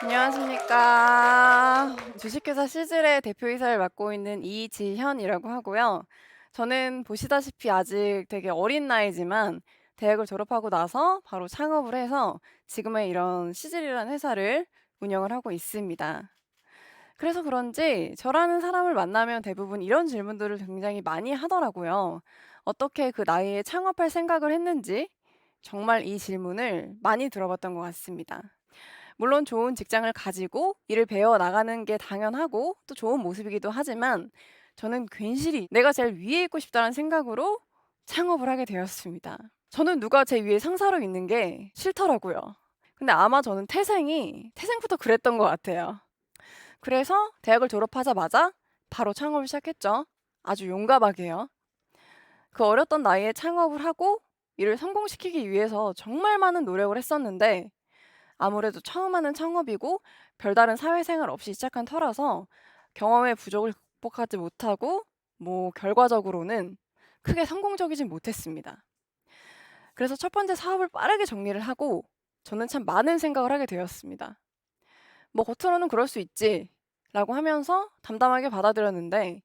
안녕하십니까. 주식회사 시즐의 대표이사를 맡고 있는 이지현이라고 하고요. 저는 보시다시피 아직 되게 어린 나이지만 대학을 졸업하고 나서 바로 창업을 해서 지금의 이런 시즐이라는 회사를 운영을 하고 있습니다. 그래서 그런지 저라는 사람을 만나면 대부분 이런 질문들을 굉장히 많이 하더라고요. 어떻게 그 나이에 창업할 생각을 했는지 정말 이 질문을 많이 들어봤던 것 같습니다. 물론 좋은 직장을 가지고 일을 배워 나가는 게 당연하고 또 좋은 모습이기도 하지만 저는 괜시리 '내가 제일 위에 있고 싶다.'는 생각으로 창업을 하게 되었습니다. 저는 누가 제 위에 상사로 있는 게 싫더라고요. 근데 아마 저는 태생이 태생부터 그랬던 것 같아요. 그래서 대학을 졸업하자마자 바로 창업을 시작했죠. 아주 용감하게요. 그 어렸던 나이에 창업을 하고 일을 성공시키기 위해서 정말 많은 노력을 했었는데 아무래도 처음 하는 창업이고 별다른 사회생활 없이 시작한 터라서 경험의 부족을 극복하지 못하고 뭐 결과적으로는 크게 성공적이진 못했습니다. 그래서 첫 번째 사업을 빠르게 정리를 하고 저는 참 많은 생각을 하게 되었습니다. 뭐 겉으로는 그럴 수 있지 라고 하면서 담담하게 받아들였는데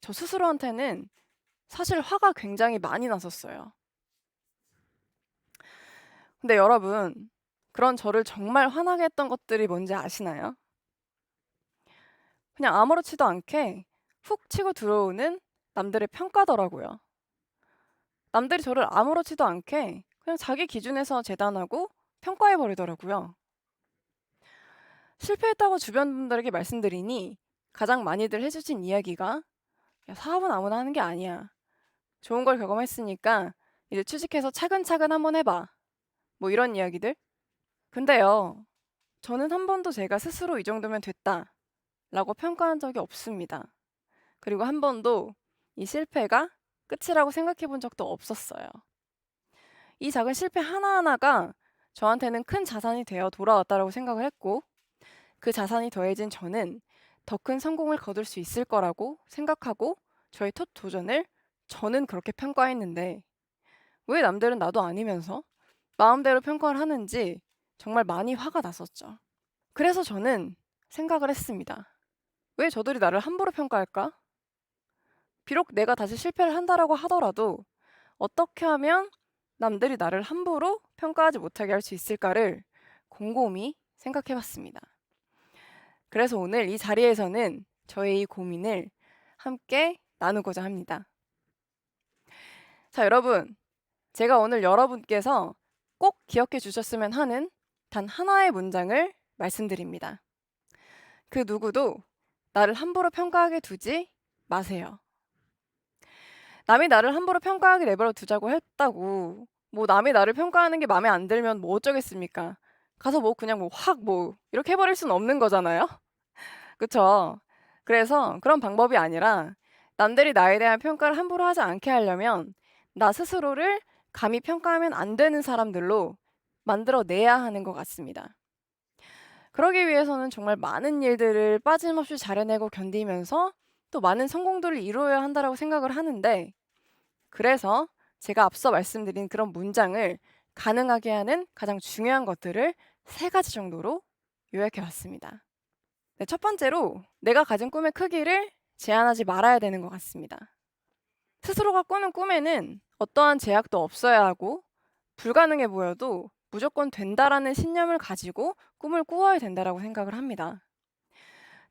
저 스스로한테는 사실 화가 굉장히 많이 났었어요. 근데 여러분 그런 저를 정말 화나게 했던 것들이 뭔지 아시나요? 그냥 아무렇지도 않게 훅 치고 들어오는 남들의 평가더라고요. 남들이 저를 아무렇지도 않게 그냥 자기 기준에서 재단하고 평가해 버리더라고요. 실패했다고 주변 분들에게 말씀드리니 가장 많이들 해 주신 이야기가 "야 사업은 아무나 하는 게 아니야. 좋은 걸 경험했으니까 이제 취직해서 차근차근 한번 해 봐." 뭐 이런 이야기들. 근데요. 저는 한 번도 제가 스스로 '이 정도면 됐다.'라고 평가한 적이 없습니다. 그리고 한 번도 이 실패가 끝이라고 생각해 본 적도 없었어요. 이 작은 실패 하나하나가 저한테는 큰 자산이 되어 돌아왔다라고 생각을 했고 그 자산이 더해진 저는 더 큰 성공을 거둘 수 있을 거라고 생각하고 저의 첫 도전을 저는 그렇게 평가했는데 왜 남들은 나도 아니면서 마음대로 평가를 하는지 정말 많이 화가 났었죠. 그래서 저는 생각을 했습니다. '왜 저들이 나를 함부로 평가할까?' 비록 내가 다시 실패를 한다라고 하더라도 '어떻게 하면 남들이 나를 함부로 평가하지 못하게 할 수 있을까?'를 곰곰이 생각해 봤습니다. 그래서 오늘 이 자리에서는 저의 이 고민을 함께 나누고자 합니다. 자 여러분 제가 오늘 여러분께서 꼭 기억해 주셨으면 하는 단 하나의 문장을 말씀드립니다. 그 누구도 나를 함부로 평가하게 두지 마세요. 남이 나를 함부로 평가하게 내버려 두자고 했다고 뭐 남이 나를 평가하는 게 마음에 안 들면 뭐 어쩌겠습니까? 가서 뭐 그냥 뭐 확뭐 이렇게 해 버릴 수는 없는 거잖아요. 그쵸? 그래서 그런 방법이 아니라 남들이 나에 대한 평가를 함부로 하지 않게 하려면 나 스스로를 감히 평가하면 안 되는 사람들로 만들어 내야 하는 것 같습니다. 그러기 위해서는 정말 많은 일들을 빠짐없이 잘해내고 견디면서 또 많은 성공들을 이루어야 한다라고 생각을 하는데 그래서 제가 앞서 말씀드린 그런 문장을 가능하게 하는 가장 중요한 것들을 세 가지 정도로 요약해 왔습니다. 네, 첫 번째로 내가 가진 꿈의 크기를 제한하지 말아야 되는 것 같습니다. 스스로가 꾸는 꿈에는 어떠한 제약도 없어야 하고 불가능해 보여도 무조건 된다라는 신념을 가지고 꿈을 꾸어야 된다라고 생각을 합니다.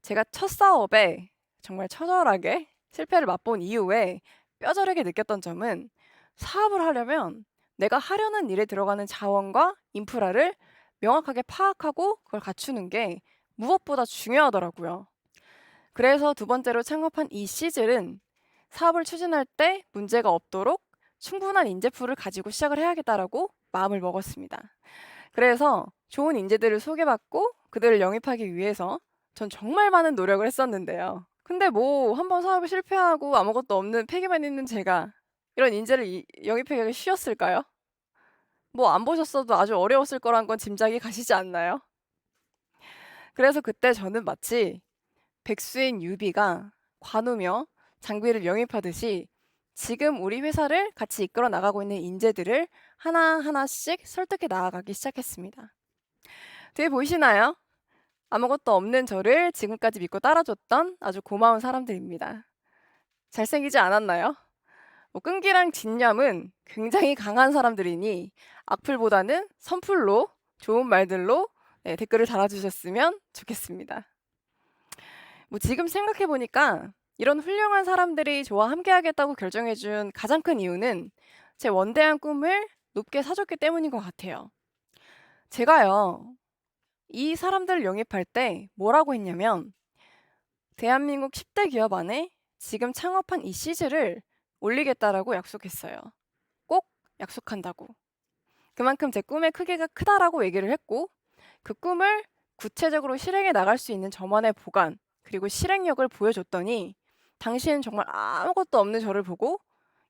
제가 첫 사업에 정말 처절하게 실패를 맛본 이후에 뼈저리게 느꼈던 점은 사업을 하려면 내가 하려는 일에 들어가는 자원과 인프라를 명확하게 파악하고 그걸 갖추는 게 무엇보다 중요하더라고요. 그래서 두 번째로 창업한 이 시즐은 사업을 추진할 때 문제가 없도록 충분한 인재풀을 가지고 시작을 해야겠다라고 마음을 먹었습니다. 그래서 좋은 인재들을 소개받고 그들을 영입하기 위해서 전 정말 많은 노력을 했었는데요. 근데 뭐 한번 사업이 실패하고 아무것도 없는 폐기만 있는 제가 이런 인재를 이 영입하기가 쉬웠을까요? 뭐 안 보셨어도 아주 어려웠을 거란 건 짐작이 가시지 않나요? 그래서 그때 저는 마치 백수인 유비가 관우며 장비를 영입하듯이 지금 우리 회사를 같이 이끌어 나가고 있는 인재들을 하나하나씩 설득해 나아가기 시작했습니다. 뒤에 보이시나요? 아무것도 없는 저를 지금까지 믿고 따라줬던 아주 고마운 사람들입니다. 잘생기지 않았나요? 뭐 끈기랑 진념은 굉장히 강한 사람들이니 악플보다는 선플로 좋은 말들로 네, 댓글을 달아주셨으면 좋겠습니다. 뭐 지금 생각해 보니까 이런 훌륭한 사람들이 저와 함께하겠다고 결정해준 가장 큰 이유는 제 원대한 꿈을 높게 사줬기 때문인 것 같아요. 제가요, 이 사람들을 영입할 때 뭐라고 했냐면, 대한민국 10대 기업 안에 지금 창업한 이 시즈를 올리겠다라고 약속했어요. 꼭 약속한다고. 그만큼 제 꿈의 크기가 크다라고 얘기를 했고, 그 꿈을 구체적으로 실행해 나갈 수 있는 저만의 보관, 그리고 실행력을 보여줬더니, 당시엔 정말 아무것도 없는 저를 보고,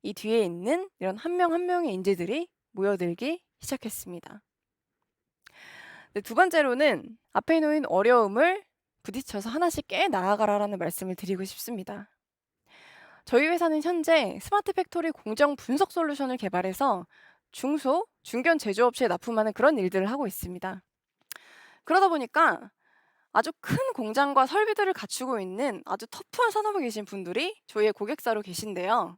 이 뒤에 있는 이런 한 명 한 명의 인재들이 모여들기 시작했습니다. 네, 두 번째로는 앞에 놓인 어려움을 부딪혀서 하나씩 깨 나아가라라는 말씀을 드리고 싶습니다. 저희 회사는 현재 스마트 팩토리 공정 분석 솔루션을 개발해서 중소, 중견 제조업체에 납품하는 그런 일들을 하고 있습니다. 그러다 보니까 아주 큰 공장과 설비들을 갖추고 있는 아주 터프한 산업에 계신 분들이 저희의 고객사로 계신데요.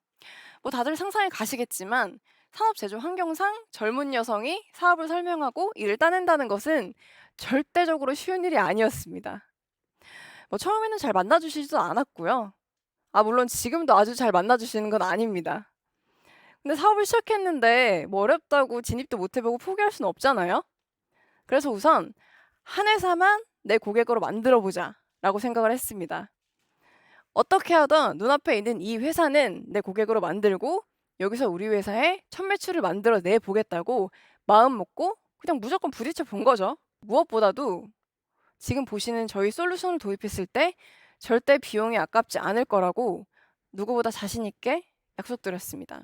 뭐 다들 상상이 가시겠지만 산업 제조 환경상 젊은 여성이 사업을 설명하고 일을 따낸다는 것은 절대적으로 쉬운 일이 아니었습니다. 뭐 처음에는 잘 만나주시지도 않았고요. 아, 물론 지금도 아주 잘 만나주시는 건 아닙니다. 근데 사업을 시작했는데 뭐 어렵다고 진입도 못 해보고 포기할 수는 없잖아요. 그래서 우선 한 회사만 내 고객으로 만들어 보자 라고 생각을 했습니다. 어떻게 하던 눈앞에 있는 이 회사는 내 고객으로 만들고 여기서 우리 회사에 첫 매출을 만들어 내 보겠다고 마음 먹고 그냥 무조건 부딪혀 본 거죠. 무엇보다도 지금 보시는 저희 솔루션을 도입했을 때 절대 비용이 아깝지 않을 거라고 누구보다 자신 있게 약속드렸습니다.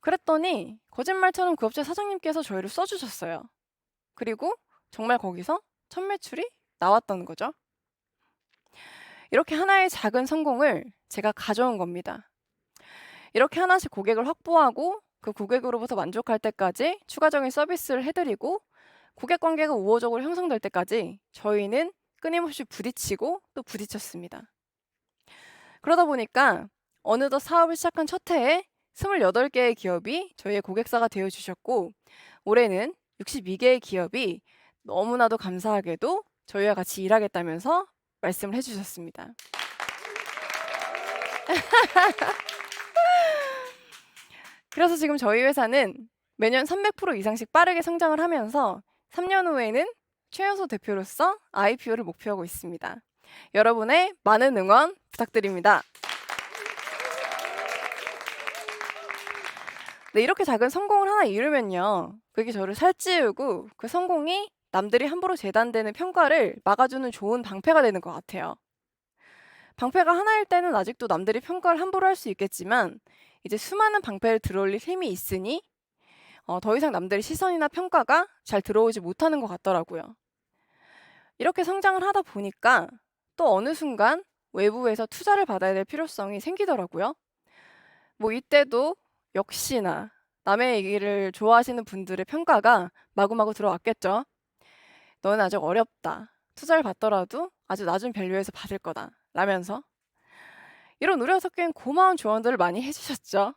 그랬더니 거짓말처럼 그 업체 사장님께서 저희를 써주셨어요. 그리고 정말 거기서 첫 매출이 나왔던 거죠. 이렇게 하나의 작은 성공을 제가 가져온 겁니다. 이렇게 하나씩 고객을 확보하고 그 고객으로부터 만족할 때까지 추가적인 서비스를 해드리고 고객 관계가 우호적으로 형성될 때까지 저희는 끊임없이 부딪히고 또 부딪혔습니다. 그러다 보니까 어느덧 사업을 시작한 첫 해에 28개의 기업이 저희의 고객사가 되어 주셨고 올해는 62개의 기업이 너무나도 감사하게도 저희와 같이 일하겠다면서 말씀을 해주셨습니다. 그래서 지금 저희 회사는 매년 300% 이상씩 빠르게 성장을 하면서 3년 후에는 최연소 대표로서 IPO를 목표하고 있습니다. 여러분의 많은 응원 부탁드립니다. 네, 이렇게 작은 성공을 하나 이루면요. 그게 저를 살찌우고 그 성공이 남들이 함부로 재단되는 평가를 막아주는 좋은 방패가 되는 것 같아요. 방패가 하나일 때는 아직도 남들이 평가를 함부로 할 수 있겠지만 이제 수많은 방패를 들어올릴 힘이 있으니 어, 더 이상 남들의 시선이나 평가가 잘 들어오지 못하는 것 같더라고요. 이렇게 성장을 하다 보니까 또 어느 순간 외부에서 투자를 받아야 될 필요성이 생기더라고요. 뭐 이때도 역시나 남의 얘기를 좋아하시는 분들의 평가가 마구마구 들어왔겠죠. 너는 아직 어렵다. 투자를 받더라도 아주 낮은 밸류에서 받을 거다. 라면서 이런 우려 섞인 고마운 조언들을 많이 해주셨죠.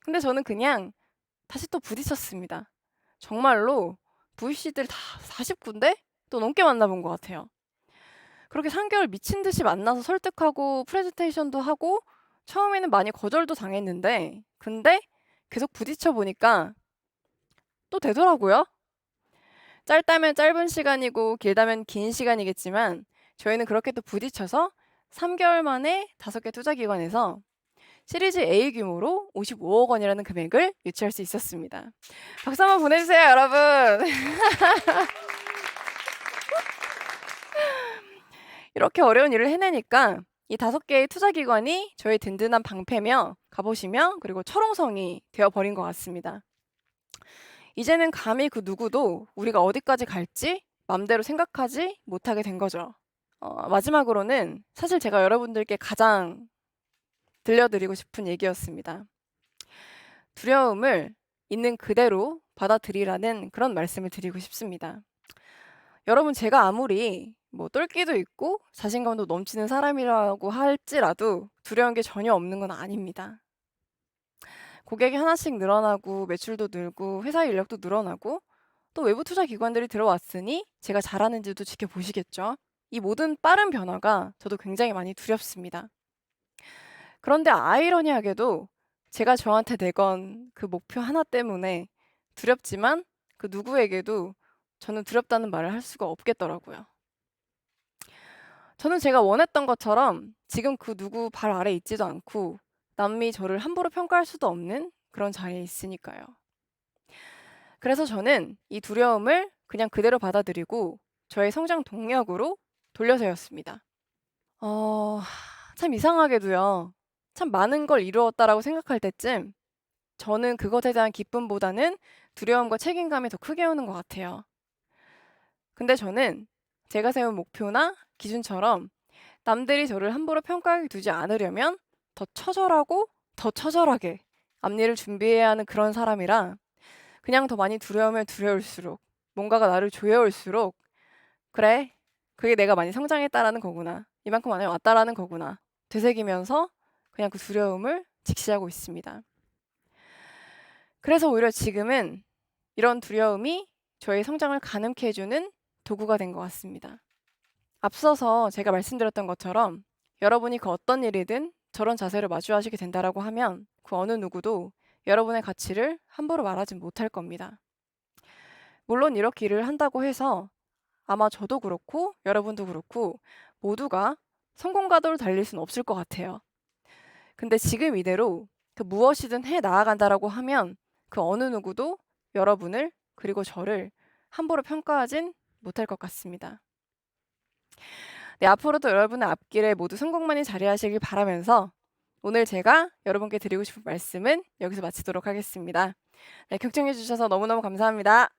근데 저는 그냥 다시 또 부딪혔습니다. 정말로 VC들 다 40군데 또 넘게 만나본 것 같아요. 그렇게 3개월 미친 듯이 만나서 설득하고 프레젠테이션도 하고 처음에는 많이 거절도 당했는데 근데 계속 부딪혀 보니까 또 되더라고요. 짧다면 짧은 시간이고 길다면 긴 시간이겠지만 저희는 그렇게 또 부딪혀서 3개월 만에 5개 투자기관에서 시리즈 A 규모로 55억 원이라는 금액을 유치할 수 있었습니다. 박수 한번 보내주세요, 여러분. 이렇게 어려운 일을 해내니까 이 다섯 개의 투자기관이 저의 든든한 방패며 가보시며 그리고 철옹성이 되어버린 것 같습니다. 이제는 감히 그 누구도 우리가 어디까지 갈지 맘대로 생각하지 못하게 된 거죠. 어, 마지막으로는 사실 제가 여러분들께 가장 들려드리고 싶은 얘기였습니다. 두려움을 있는 그대로 받아들이라는 그런 말씀을 드리고 싶습니다. 여러분 제가 아무리 뭐 똘끼도 있고 자신감도 넘치는 사람이라고 할지라도 두려운 게 전혀 없는 건 아닙니다. 고객이 하나씩 늘어나고 매출도 늘고 회사 인력도 늘어나고 또 외부 투자 기관들이 들어왔으니 제가 잘하는지도 지켜보시겠죠. 이 모든 빠른 변화가 저도 굉장히 많이 두렵습니다. 그런데 아이러니하게도 제가 저한테 내건 그 목표 하나 때문에 두렵지만 그 누구에게도 저는 두렵다는 말을 할 수가 없겠더라고요. 저는 제가 원했던 것처럼 지금 그 누구 발 아래 있지도 않고 남이 저를 함부로 평가할 수도 없는 그런 자리에 있으니까요. 그래서 저는 이 두려움을 그냥 그대로 받아들이고 저의 성장 동력으로 돌려세웠습니다. 어, 참 이상하게도요. 참 많은 걸 이루었다라고 생각할 때쯤 저는 그것에 대한 기쁨보다는 두려움과 책임감이 더 크게 오는 것 같아요. 근데 저는 제가 세운 목표나 기준처럼 남들이 저를 함부로 평가하게 두지 않으려면 더 처절하고 더 처절하게 앞일을 준비해야 하는 그런 사람이라 그냥 더 많이 두려우면 두려울수록 뭔가가 나를 조여올수록 그래 그게 내가 많이 성장했다라는 거구나 이만큼 많이 왔다라는 거구나 되새기면서 그냥 그 두려움을 직시하고 있습니다. 그래서 오히려 지금은 이런 두려움이 저의 성장을 가능케 해주는 도구가 된 것 같습니다. 앞서서 제가 말씀드렸던 것처럼 여러분이 그 어떤 일이든 저런 자세로 마주하시게 된다라고 하면 그 어느 누구도 여러분의 가치를 함부로 말하지 못할 겁니다. 물론 이렇게 일을 한다고 해서 아마 저도 그렇고 여러분도 그렇고 모두가 성공가도로 달릴 수는 없을 것 같아요. 근데 지금 이대로 그 무엇이든 해 나아간다라고 하면 그 어느 누구도 여러분을 그리고 저를 함부로 평가하진 못할 것 같습니다. 네, 앞으로도 여러분의 앞길에 모두 성공만이 자리하시길 바라면서 오늘 제가 여러분께 드리고 싶은 말씀은 여기서 마치도록 하겠습니다. 네, 경청해 주셔서 너무너무 감사합니다.